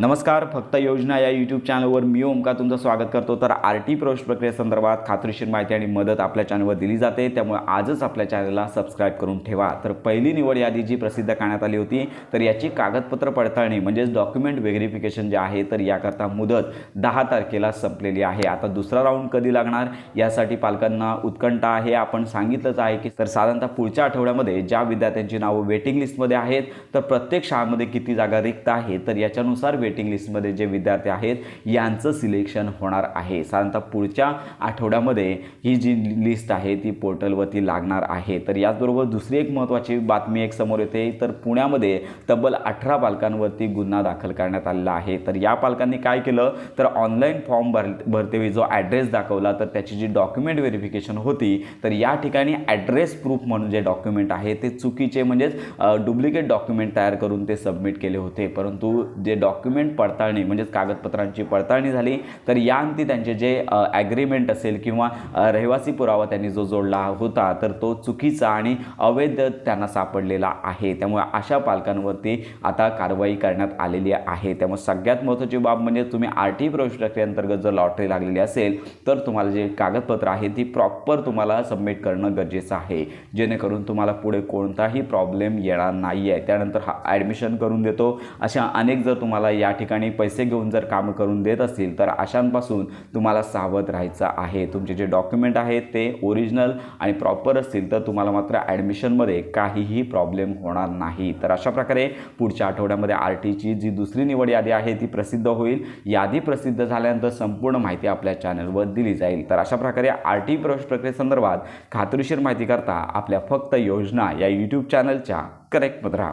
नमस्कार फक्त योजना या यूट्यूब चॅनलवर मी ओमका तुमचं स्वागत करतो. तर आर टी प्रवेश प्रक्रियेसंदर्भात खात्रीशीर माहिती आणि मदत आपल्या चॅनलवर दिली जाते. त्यामुळे आजच आपल्या चॅनलला सबस्क्राईब करून ठेवा. तर पहिली निवड यादी जी प्रसिद्ध करण्यात आली होती तर याची कागदपत्र पडताळणी म्हणजेच डॉक्युमेंट व्हेरिफिकेशन जे आहे तर याकरता मुदत दहा तारखेला संपलेली आहे. आता दुसरा राऊंड कधी लागणार? यासाठी पालकांना उत्कंठा आहे. आपण सांगितलंच आहे की तर साधारणतः पुढच्या आठवड्यामध्ये ज्या विद्यार्थ्यांची नावं वेटिंग लिस्टमध्ये आहेत तर प्रत्येक शाळामध्ये किती जागा रिक्त आहे तर याच्यानुसार वेटिंग लिस्टमध्ये जे विद्यार्थी आहेत यांचं सिलेक्शन होणार आहे. साधारणतः पुढच्या आठवड्यामध्ये ही जी लिस्ट आहे ती पोर्टलवरती लागणार आहे. तर याचबरोबर दुसरी एक महत्त्वाची बातमी एक समोर येते. तर पुण्यामध्ये तब्बल अठरा पालकांवरती गुन्हा दाखल करण्यात आलेला आहे. तर या पालकांनी काय केलं? तर ऑनलाईन फॉर्म भर भरतेवेळी जो ॲड्रेस दाखवला तर त्याची जी डॉक्युमेंट व्हेरिफिकेशन होती तर या ठिकाणी ॲड्रेस प्रूफ म्हणून जे डॉक्युमेंट आहे ते चुकीचे म्हणजेच डुप्लिकेट डॉक्युमेंट तयार करून ते सबमिट केले होते. परंतु जे डॉक्यु डॉक्युमेंट पडताळणी म्हणजेच कागदपत्रांची पडताळणी झाली तर याअंती त्यांचे जे ॲग्रीमेंट असेल किंवा रहिवासी पुरावा त्यांनी जो जोडला होता तर तो चुकीचा आणि अवैध त्यांना सापडलेला आहे. त्यामुळे अशा पालकांवरती आता कारवाई करण्यात आलेली आहे. त्यामुळे सगळ्यात महत्त्वाची बाब म्हणजे तुम्ही आर टी प्रवेश प्रक्रियेअंतर्गत जर लॉटरी लागलेली असेल तर तुम्हाला जे कागदपत्र आहे ती प्रॉपर तुम्हाला सबमिट करणं गरजेचं आहे. जेणेकरून तुम्हाला पुढे कोणताही प्रॉब्लेम येणार नाही आहे त्यानंतर हा ॲडमिशन करून देतो. अशा अनेक जर तुम्हाला या ठिकाणी पैसे घेऊन जर काम करून देत असतील तर अशांपासून तुम्हाला सावध राहायचं आहे. तुमचे जे डॉक्युमेंट आहेत ते ओरिजिनल आणि प्रॉपर असतील तर तुम्हाला मात्र ॲडमिशनमध्ये काहीही प्रॉब्लेम होणार नाही. तर अशा प्रकारे पुढच्या आठवड्यामध्ये आर टीची जी दुसरी निवड यादी आहे ती प्रसिद्ध होईल. यादी प्रसिद्ध झाल्यानंतर संपूर्ण माहिती आपल्या चॅनलवर दिली जाईल. तर अशा प्रकारे आर टी प्रवेश प्रक्रियेसंदर्भात खात्रीशीर माहिती करता आपल्या फक्त योजना या यूट्यूब चॅनलच्या करेक्ट राहा.